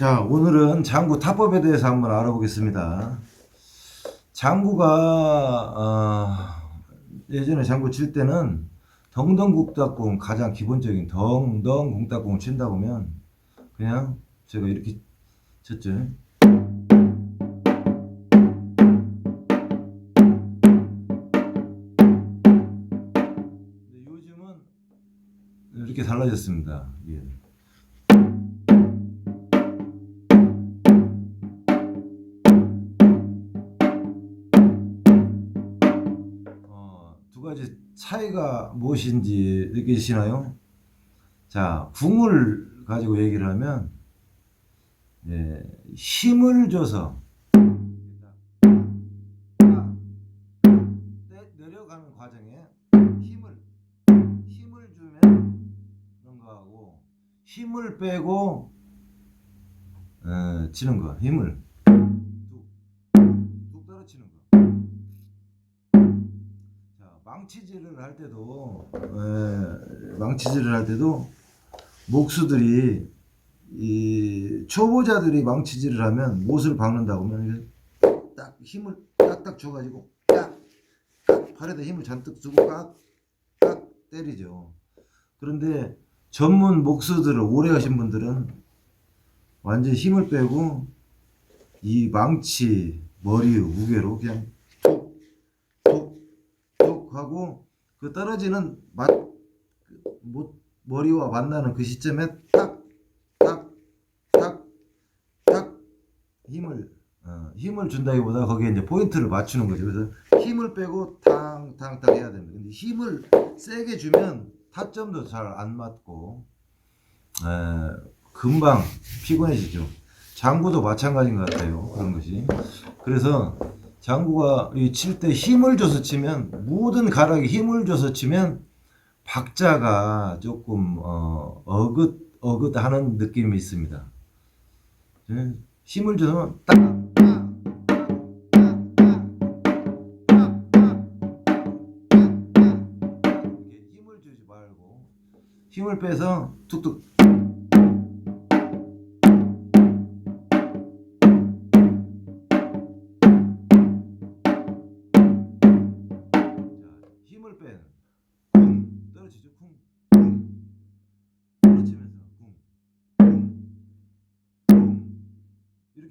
자, 오늘은 장구 타법에 대해서 한번 알아보겠습니다. 장구가 어, 예전에 장구 칠 때는 덩덩국닭공 가장 기본적인 덩덩국닭공을 친다 보면 그냥 제가 이렇게 쳤죠. 요즘은 이렇게 달라졌습니다. 예. 차이가 무엇인지 느끼시나요? 자, 궁을 가지고 얘기를 하면 예, 힘을 줘서 내- 내려가는 과정에 힘을 힘을 주면 그런 거하고 힘을 빼고 어, 치는 거 힘을 망치질을 할 때도 에, 망치질을 할 때도 목수들이 이 초보자들이 망치질을 하면 못을 하면 이렇게 딱 힘을 딱딱 줘가지고 딱, 딱 팔에다 힘을 잔뜩 주고 깍딱 때리죠. 그런데 전문 목수들을 오래 하신 분들은 완전 힘을 빼고 이 망치 머리 무게로 그냥 하고 그 떨어지는 맛 그, 못- 머리와 만나는 그 시점에 딱 딱 딱 딱 힘을 어, 힘을 준다기보다 거기에 이제 포인트를 맞추는 거죠. 그래서 힘을 빼고 탕탕탕 해야 됩니다. 근데 힘을 세게 주면 타점도 잘 안 맞고 에, 금방 피곤해지죠. 장구도 마찬가지인 것 같아요. 그런 것이. 그래서 장구가 칠 때 힘을 줘서 치면 모든 가락에 힘을 줘서 치면 박자가 조금 어, 어긋 어긋하는 느낌이 있습니다. 예, 힘을 줘서 딱 힘을 빼서 툭툭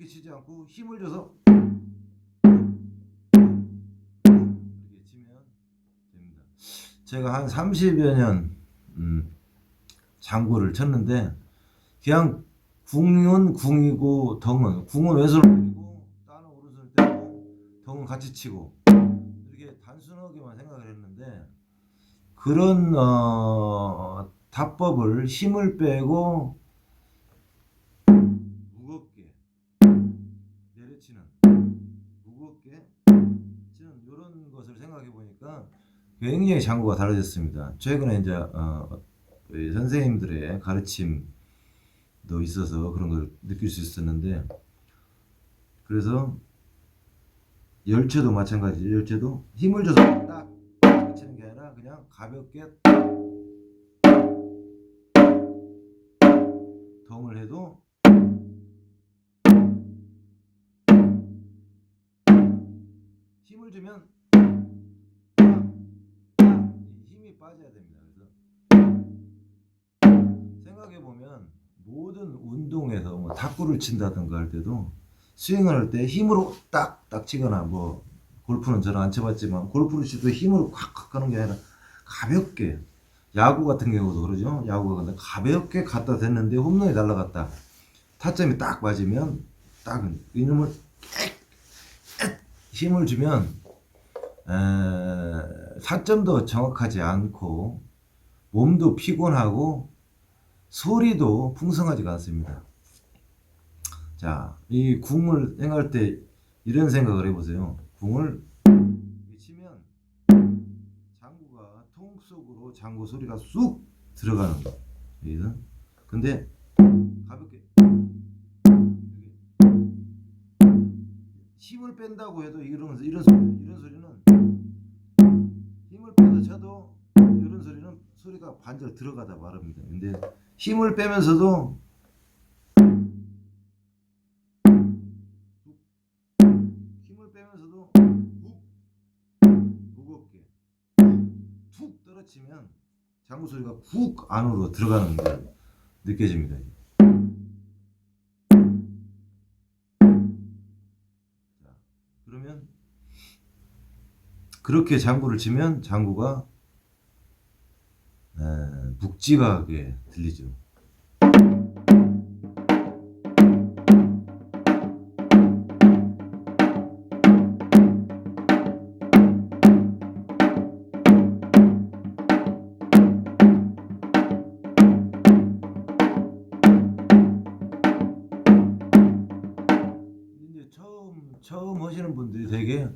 치지 않고 힘을 줘서 이렇게 치면 됩니다. 제가 한 30여 년 음, 장구를 쳤는데 그냥 궁은 궁이고 덩은 궁은 왼손을 때리고 따는 오른손을 때리고 덩은 같이 치고 이렇게 단순하게만 생각을 했는데 그런 어, 답법을 힘을 빼고 내려치는 무겁게 치는 이런 것을 생각해 보니까 굉장히 장구가 달라졌습니다. 최근에 이제 어, 선생님들의 가르침도 있어서 그런 걸 느낄 수 있었는데 그래서 열체도 마찬가지. 열체도 힘을 줘서 딱 이렇게 치는 게 아니라 그냥 가볍게 덩을 해도 힘을 주면 이 힘이 빠져야 됩니다. 그래서 생각해 보면 모든 운동에서 뭐 탁구를 친다든가 할 때도 스윙을 할 때 힘으로 딱딱 치거나 뭐 골프는 저는 안 쳐봤지만 골프를 칠때 힘으로 콱콱 하는 게 아니라 가볍게 야구 같은 경우도 그러죠. 야구가 근데 가볍게 갖다 댔는데 홈런이 날라갔다. 타점이 딱 맞으면 딱 이놈을 힘을 주면 에, 타점도 정확하지 않고 몸도 피곤하고 소리도 풍성하지가 않습니다. 자, 이 궁을 생각할 때 이런 생각을 해보세요. 궁을 치면 장구가 통 속으로 장구 소리가 쑥 들어가는 거. 여기서. 근데 뺀다고 해도 이런 이런 소리 이런 소리는 힘을 빼서 쳐도 이런 소리는 소리가 반절 들어가다 말합니다. 근데 힘을 빼면서도 힘을 빼면서도 훅 무겁게 툭 떨어지면 장구 소리가 훅 안으로 들어가는 게 느껴집니다. 그러면 그렇게 장구를 치면 장구가 에, 묵직하게 들리죠. 하시는 분들이 되게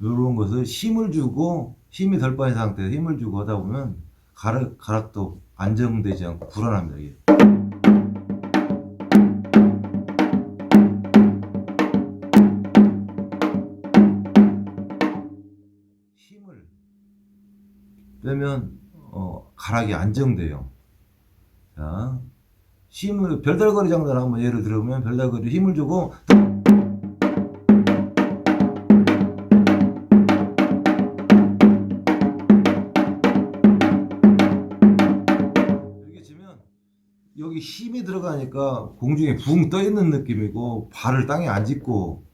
이런 것을 힘을 주고 힘이 덜 빠진 상태에서 힘을 주고 하다 보면 가락 가락도 안정되지 않고 불안합니다. 이게. 힘을 빼면 어, 가락이 안정돼요. 자, 힘을 별달거리 장단 한번 예를 들으면 별달거리 힘을 주고 여기 힘이 들어가니까 공중에 붕 떠 있는 느낌이고 발을 땅에 안 짚고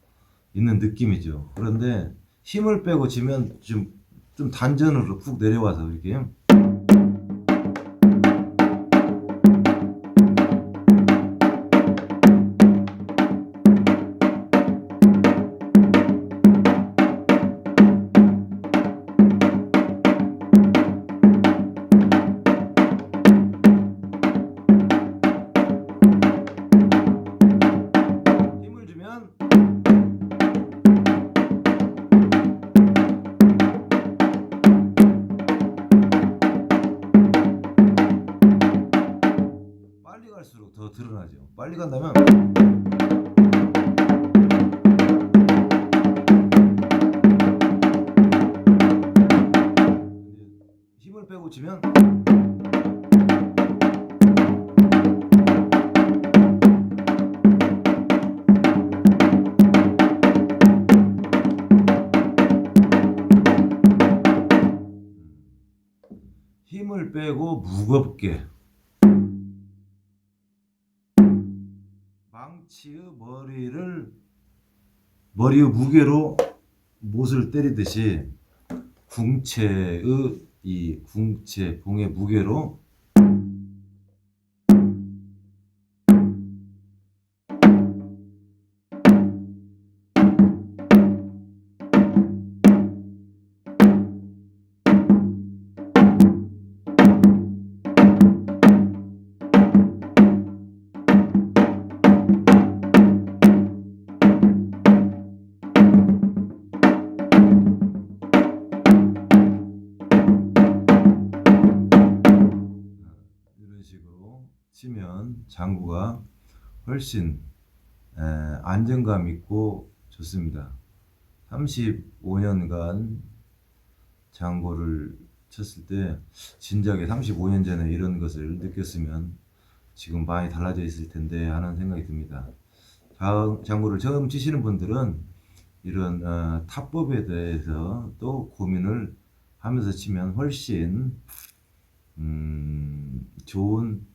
있는 느낌이죠. 그런데 힘을 빼고 치면 좀, 좀 단전으로 푹 내려와서 이렇게 빨리 간다면. 힘을 빼고 치면. 힘을 빼고 무겁게 망치의 머리를 머리의 무게로 못을 때리듯이 궁체의 이 궁체 봉의 무게로 치면 장구가 훨씬 에, 안정감 있고 좋습니다. 35년간 장구를 쳤을 때 진작에 35년 전에 이런 것을 느꼈으면 지금 많이 달라져 있을 텐데 하는 생각이 듭니다. 장- 장구를 처음 치시는 분들은 이런 어, 타법에 대해서 또 고민을 하면서 치면 훨씬 음, 좋은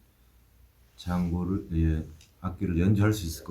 장구를 예, 악기를 연주할 수 있을 것